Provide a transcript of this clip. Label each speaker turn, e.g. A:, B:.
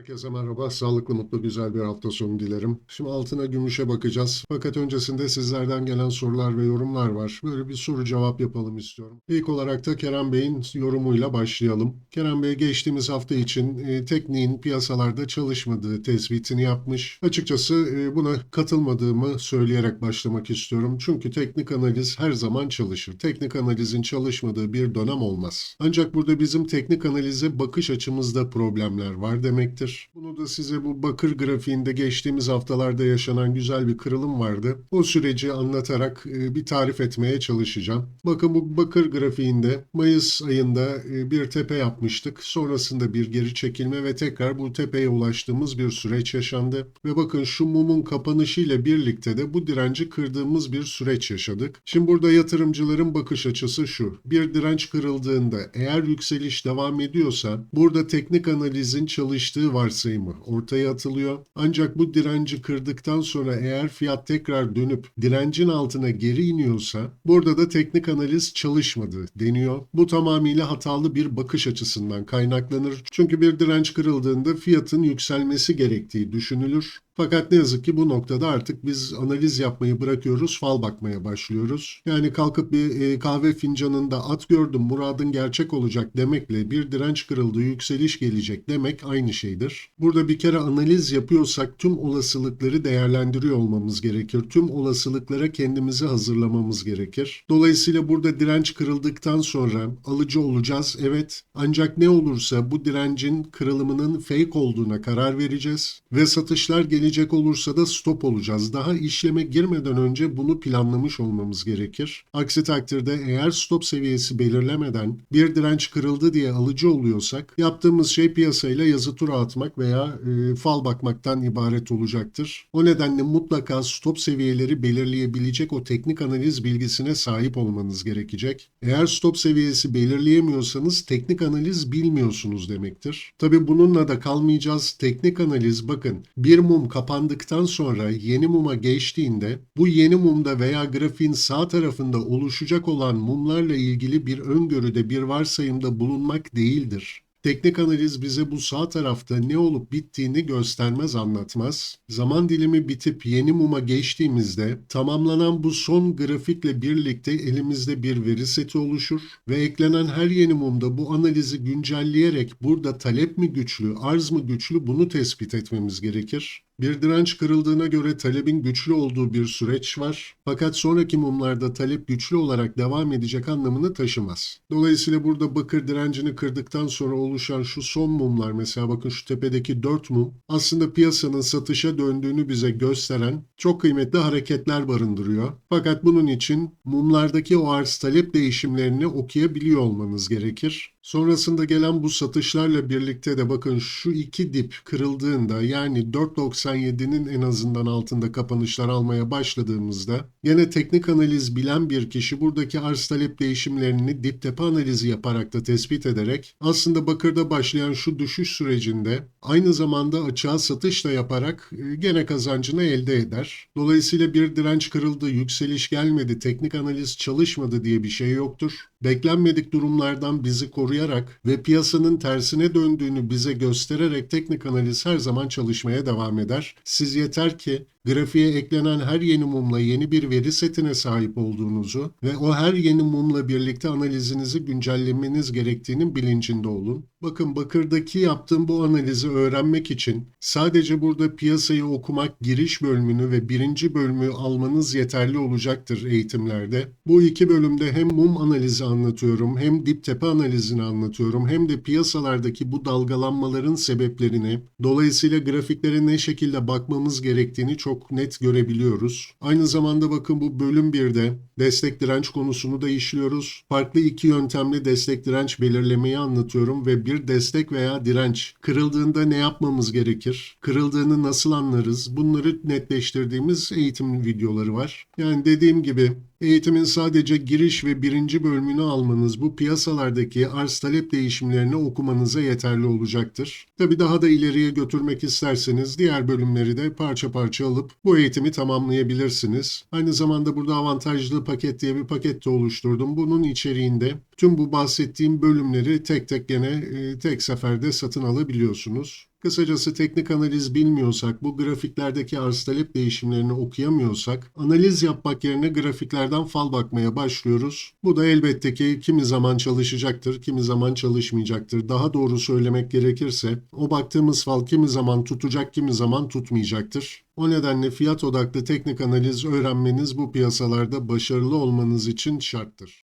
A: Herkese merhaba. Sağlıklı, mutlu, güzel bir hafta sonu dilerim. Şimdi altına gümüşe bakacağız. Fakat öncesinde sizlerden gelen sorular ve yorumlar var. Böyle bir soru cevap yapalım istiyorum. İlk olarak da Kerem Bey'in yorumuyla başlayalım. Kerem Bey geçtiğimiz hafta için e, tekniğin piyasalarda çalışmadığı tespitini yapmış. Açıkçası e, buna katılmadığımı söyleyerek başlamak istiyorum. Çünkü teknik analiz her zaman çalışır. Teknik analizin çalışmadığı bir dönem olmaz. Ancak burada bizim teknik analize bakış açımızda problemler var demektir. Bunu da size bu bakır grafiğinde geçtiğimiz haftalarda yaşanan güzel bir kırılım vardı. O süreci anlatarak e, bir tarif etmeye çalışacağım. Bakın bu bakır grafiğinde Mayıs ayında e, bir tepe yapmıştık. Sonrasında bir geri çekilme ve tekrar bu tepeye ulaştığımız bir süreç yaşandı. Ve bakın şu mumun kapanışıyla birlikte de bu direnci kırdığımız bir süreç yaşadık. Şimdi burada yatırımcıların bakış açısı şu. Bir direnç kırıldığında eğer yükseliş devam ediyorsa burada teknik analizin çalıştığı varsayımı ortaya atılıyor. Ancak bu direnci kırdıktan sonra eğer fiyat tekrar dönüp direncin altına geri iniyorsa burada da teknik analiz çalışmadı deniyor. Bu tamamıyla hatalı bir bakış açısından kaynaklanır. Çünkü bir direnç kırıldığında fiyatın yükselmesi gerektiği düşünülür. Fakat ne yazık ki bu noktada artık biz analiz yapmayı bırakıyoruz, fal bakmaya başlıyoruz. Yani kalkıp bir e, kahve fincanında at gördüm, muradın gerçek olacak demekle bir direnç kırıldı, yükseliş gelecek demek aynı şeydir. Burada bir kere analiz yapıyorsak tüm olasılıkları değerlendiriyor olmamız gerekir. Tüm olasılıklara kendimizi hazırlamamız gerekir. Dolayısıyla burada direnç kırıldıktan sonra alıcı olacağız, evet. Ancak ne olursa bu direncin kırılımının fake olduğuna karar vereceğiz ve satışlar gelecek olursa da stop olacağız. Daha işleme girmeden önce bunu planlamış olmamız gerekir. Aksi takdirde eğer stop seviyesi belirlemeden bir direnç kırıldı diye alıcı oluyorsak yaptığımız şey piyasayla yazı tura atmak veya e, fal bakmaktan ibaret olacaktır. O nedenle mutlaka stop seviyeleri belirleyebilecek o teknik analiz bilgisine sahip olmanız gerekecek. Eğer stop seviyesi belirleyemiyorsanız teknik analiz bilmiyorsunuz demektir. Tabi bununla da kalmayacağız. Teknik analiz bakın bir mum kapandıktan sonra yeni muma geçtiğinde bu yeni mumda veya grafiğin sağ tarafında oluşacak olan mumlarla ilgili bir öngörüde bir varsayımda bulunmak değildir. Teknik analiz bize bu sağ tarafta ne olup bittiğini göstermez anlatmaz. Zaman dilimi bitip yeni muma geçtiğimizde tamamlanan bu son grafikle birlikte elimizde bir veri seti oluşur ve eklenen her yeni mumda bu analizi güncelleyerek burada talep mi güçlü, arz mı güçlü bunu tespit etmemiz gerekir. Bir direnç kırıldığına göre talebin güçlü olduğu bir süreç var. Fakat sonraki mumlarda talep güçlü olarak devam edecek anlamını taşımaz. Dolayısıyla burada bakır direncini kırdıktan sonra oluşan şu son mumlar mesela bakın şu tepedeki 4 mum aslında piyasanın satışa döndüğünü bize gösteren çok kıymetli hareketler barındırıyor. Fakat bunun için mumlardaki o arz talep değişimlerini okuyabiliyor olmanız gerekir. Sonrasında gelen bu satışlarla birlikte de bakın şu iki dip kırıldığında yani 4.97'nin en azından altında kapanışlar almaya başladığımızda gene teknik analiz bilen bir kişi buradaki arz talep değişimlerini dip tepe analizi yaparak da tespit ederek aslında bakırda başlayan şu düşüş sürecinde aynı zamanda açığa satış da yaparak e, gene kazancını elde eder. Dolayısıyla bir direnç kırıldı, yükseliş gelmedi, teknik analiz çalışmadı diye bir şey yoktur. Beklenmedik durumlardan bizi koruyarak ve piyasanın tersine döndüğünü bize göstererek teknik analiz her zaman çalışmaya devam eder. Siz yeter ki grafiğe eklenen her yeni mumla yeni bir veri setine sahip olduğunuzu ve o her yeni mumla birlikte analizinizi güncellemeniz gerektiğinin bilincinde olun. Bakın bakırdaki yaptığım bu analizi öğrenmek için sadece burada piyasayı okumak giriş bölümünü ve birinci bölümü almanız yeterli olacaktır eğitimlerde. Bu iki bölümde hem mum analizi anlatıyorum hem dip tepe analizini anlatıyorum hem de piyasalardaki bu dalgalanmaların sebeplerini dolayısıyla grafiklere ne şekilde bakmamız gerektiğini çok net görebiliyoruz. Aynı zamanda bakın bu bölüm 1'de destek direnç konusunu da işliyoruz. Farklı iki yöntemle destek direnç belirlemeyi anlatıyorum ve bir destek veya direnç kırıldığında ne yapmamız gerekir? Kırıldığını nasıl anlarız? Bunları netleştirdiğimiz eğitim videoları var. Yani dediğim gibi Eğitimin sadece giriş ve birinci bölümünü almanız bu piyasalardaki arz talep değişimlerini okumanıza yeterli olacaktır. Tabi daha da ileriye götürmek isterseniz diğer bölümleri de parça parça alıp bu eğitimi tamamlayabilirsiniz. Aynı zamanda burada avantajlı paket diye bir paket de oluşturdum. Bunun içeriğinde tüm bu bahsettiğim bölümleri tek tek gene e, tek seferde satın alabiliyorsunuz. Kısacası teknik analiz bilmiyorsak, bu grafiklerdeki arz talep değişimlerini okuyamıyorsak, analiz yapmak yerine grafiklerden fal bakmaya başlıyoruz. Bu da elbette ki kimi zaman çalışacaktır, kimi zaman çalışmayacaktır. Daha doğru söylemek gerekirse, o baktığımız fal kimi zaman tutacak, kimi zaman tutmayacaktır. O nedenle fiyat odaklı teknik analiz öğrenmeniz bu piyasalarda başarılı olmanız için şarttır.